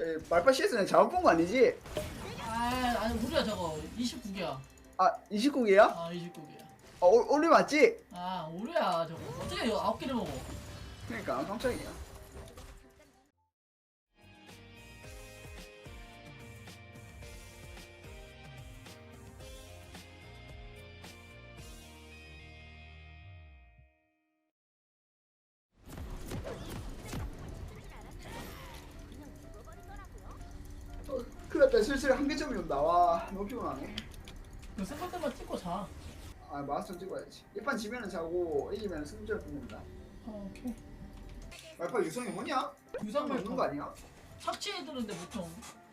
에, 말파 CS는 잘못 본 거 아니지? 아 아니 우리야 저거 29개야 아 29개야? 아 29개야 어, 올- 올리 맞지? 아 오류야 저거 어떻게 이거 아홉 개를 먹어 그러니까 깜짝이야. 슬슬 한계점이 온다. 와, 너무 피곤하네. 그 승부 때만 찍고 자 아, 마스터 찍어야지. 1판 지면은 자고, 이기면 승부를 붙는다. 어, 오케이 말파 유성이 뭐냐? 유상 없는 거 말파 아니야? 착취해드는데 보통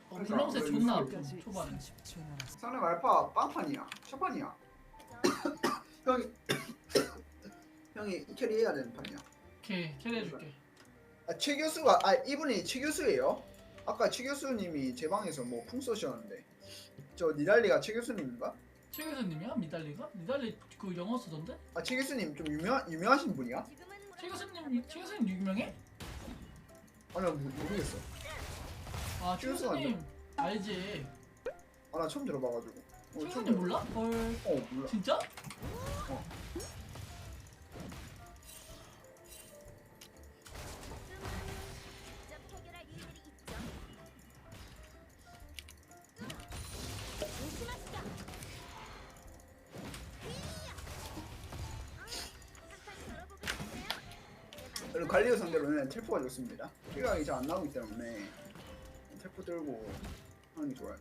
어, 그러니까, 왜 존나 유성이 아프 초반에 상대 말파 빵판이야. 첫판이야. 형이 형이 이 캐리 해야 되는 판이야. 오케이 캐리해줄게 아, 최 교수가 아 이분이 최 교수예요. 아까 최 교수님이 제 방에서 뭐 풍 쏘셨는데 저 니달리가 최 교수님인가? 최 교수님이야? 미달리가? 미달리 그 영어 쓰던데? 아최 교수님 좀 유명 유명하신 분이야? 최 교수님 최 교수님 유명해? 아나 모르겠어. 아최최 교수가 교수님 알지 아 나 처음 들어봐가지고. 어, 최 교수님 몰라? 헐 어 몰라. 진짜? 그 리고 갈리오 상대로는 텔포가 좋습니다. 피각이 잘안 나오기 때문에 텔포 들고 하는 게 좋아요.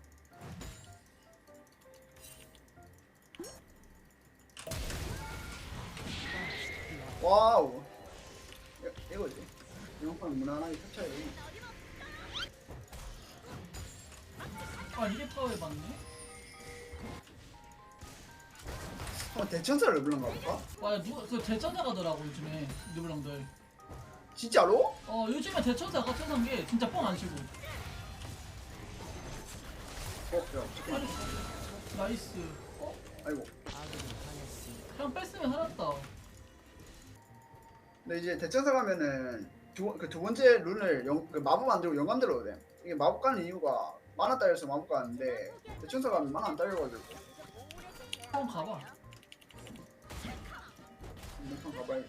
와우. 이- 이거지. 이번 무난하게 터쳐야 돼. 아 이게 타워에 맞네? 한번 대천사를 불러가 볼까? 와 누가 그 대천사 가더라고 요즘에 누블랑들 진짜로? 어 요즘에 대천사 같은 상게 진짜 뻥 안 치고 어, 야, 잠깐만. 나이스 어? 아이고. 그냥 뺐으면 살았다 근데 이제 대천사 가면은 두, 그두 번째 룬을 영, 그 마법 안 들고 영감 들어도 돼. 이게 마법 가는 이유가 만화 딸려서 마법 가는데 대천사 가면 만화 안 딸려가지고 한번 가봐 한번 가봐야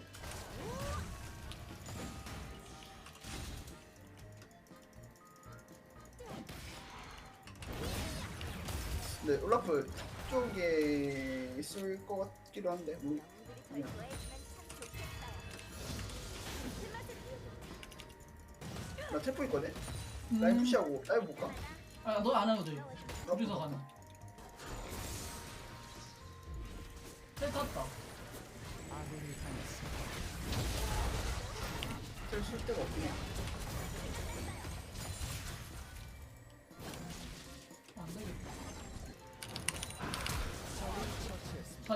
근데 올라프 쪽에 있을 것 같기도 한데 뭐 그냥. 나 텔포 있거든? 라인 푸시하고 라인 볼까? 아 너 안 해도 돼 둘이서 가는 텔 탔다 텔쓸 데가 해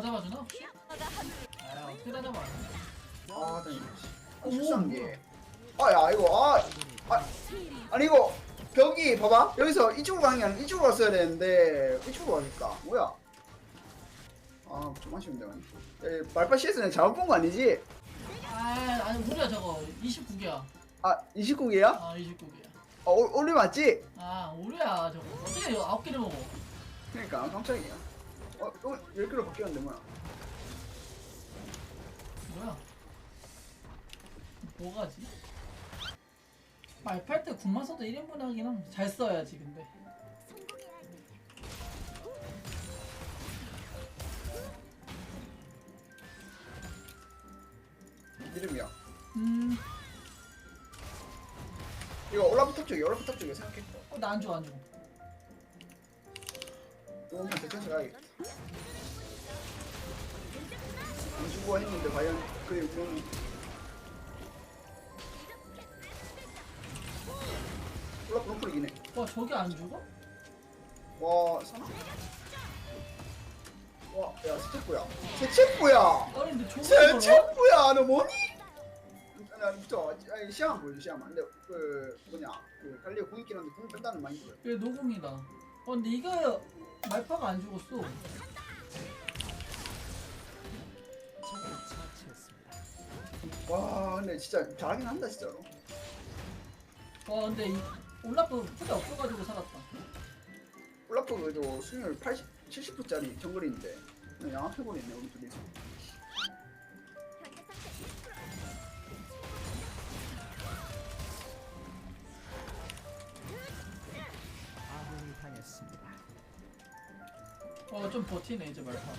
잡아주나 혹시? 아 어떻게 다 잡아 아, 다행이다. 아, 오, 실수한 게. 아, 야, 이거, 아, 아, 아니, 이거, 벽이, 봐봐. 여기서 이쪽으로 가는 게 아니라 이쪽으로 갔어야 되는데, 이쪽으로 가니까. 뭐야? 아, 좀 아쉬운데, 많이. 에, 말파 CS는 잘못 본 거 아니지? 아 아니 우리야 저거 29개야 아, 29개야? 아 29개야 아, 올, 올리 맞지? 아 오류야 저거 어떻게 이거 아홉 개를 먹어 그러니까, 깜짝이야. 어, 또 10개로 바뀌었는데, 뭐야? 뭐야 뭐가지? 말팔 때 군만 써도 1인분 하긴 함. 잘 써야지 근데 이름이야. 음... 이거 올라프 탑 쪽이야, 올라프 탑 쪽이야, 생각해. 어, 나 안 줘, 안 줘. 이거만 대천사 가야겠다. 안 주고 했는데, 과연, 그래, 우리 올라프 로플이긴 해. 와, 저게 안 죽어? 와, 사나? 와, 야, 세체프야. 세체프야! 아니, 근데 저게 걸어? 세체프야! 너 뭐니? 나, 저, 아니, 시야만 보여줘, 시야만. 근데, 그, 뭐냐, 그, 갈리오 공익긴 한데, 공 뺀다는 마인드야. 얘 노공이다. 어, 근데 이거 말파가 안 죽었어. 와, 근데 진짜 잘하긴 한다, 진짜로. 와, 근데 이, 올라프 푸대 없어가지고 살았다. 올라프 그래도 수율 80, 70%짜리 정글인데 그냥 양압해버리네 우리 둘이서 어 좀 버티네 이제 말파.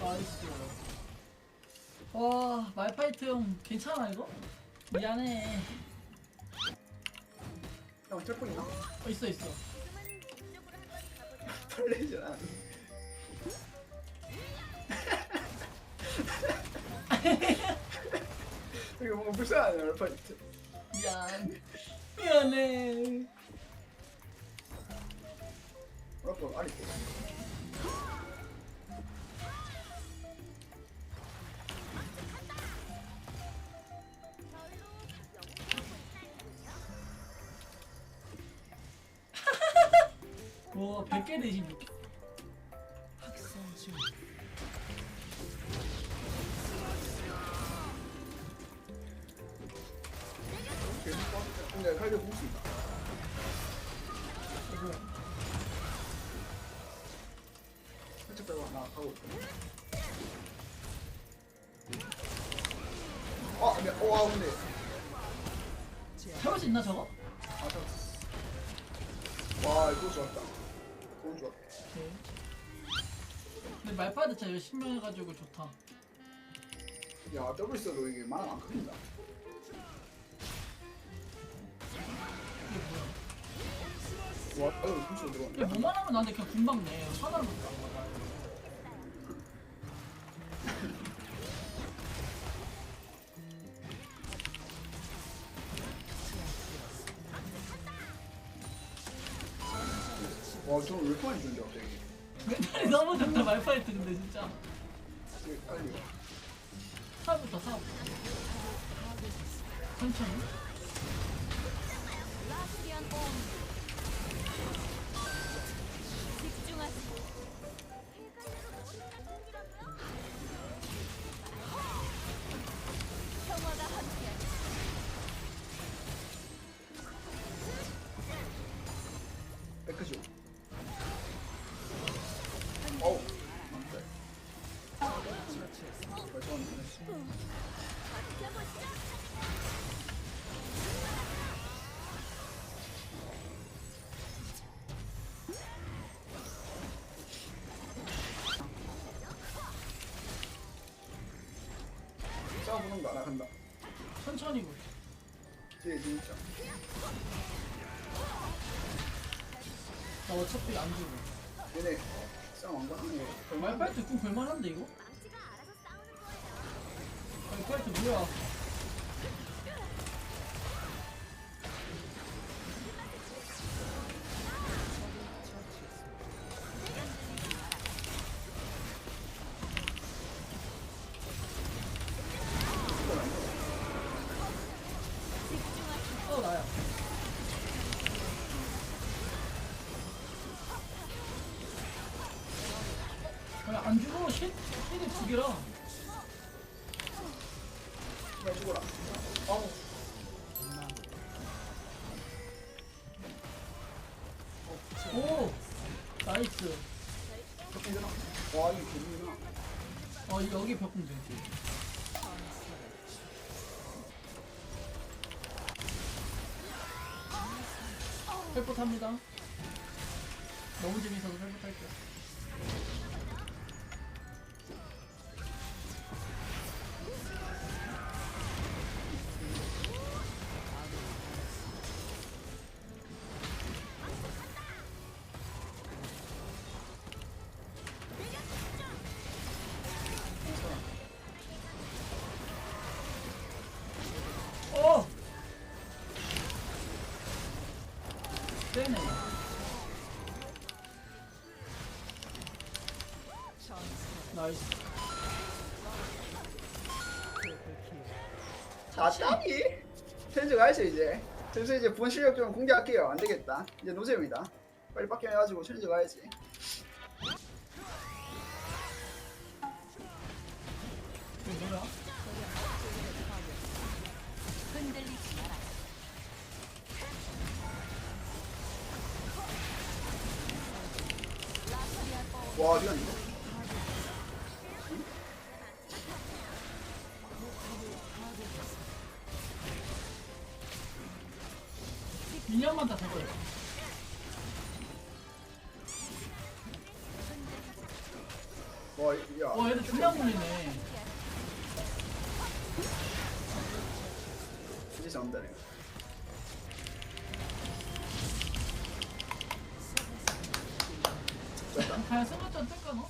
나이스. 와 말파이트 형 괜찮아 이거? 미안해. 형 텔폰 있나? 어 있어 있어. 설레잖아 이거 뭔가 불쌍하네 알파이트 미안. 미안해. 아리 또와 100개 대신 6개. 빠졌다 근데 칼도 볼수 있다 살짝 빼고 나 가고 아 미안 와 근데 잡을 수 있나 저거? 아 잡았어 와 이거 좋았다 그건 좋았다 오케이. 근데 말파이트 진짜 열심히 해가지고 좋다. 야 더블 써도 이게 만화 안 큽니다 와 풀써 들어왔네 근데 뭐만 하면 나한테 그냥 금방 내. 하나를 못 가. 와 저는 왜 많이 주는데 갑자기 멘탈이 너무 좋다 말파이트 근데 진짜. 빨리 사부터 사부. 천천히. 싸워보는 거 알아간다 천천히 보. 뒤에 진짜 나 어차피 안 주고. 얘네 싸움 안 가는 거 얼마나 말파이트 궁 볼만한데 이거? 망치가 알아서 싸우는 거예요. 말파이트 뭐야? 안 주고 쉿 쉿이 두 개라. 야 죽어라 아우 오 나이스. 와 이거 개구나 어 여기 되지. 헬포 탑니다. 너무 재밌어서 헬포 탈게요. 나이스. 다짜기 텐즈 가야죠 이제 슬슬 이제 본 실력 좀 공개할게요 안 되겠다 이제 노잼이다 빨리 빡게 해가지고 챌린저 가야지. 이거 뭐야? 와 이건 이거. 와 얘들 존나 물리네. 이제 내가. 과연 승가점 뜰까 너?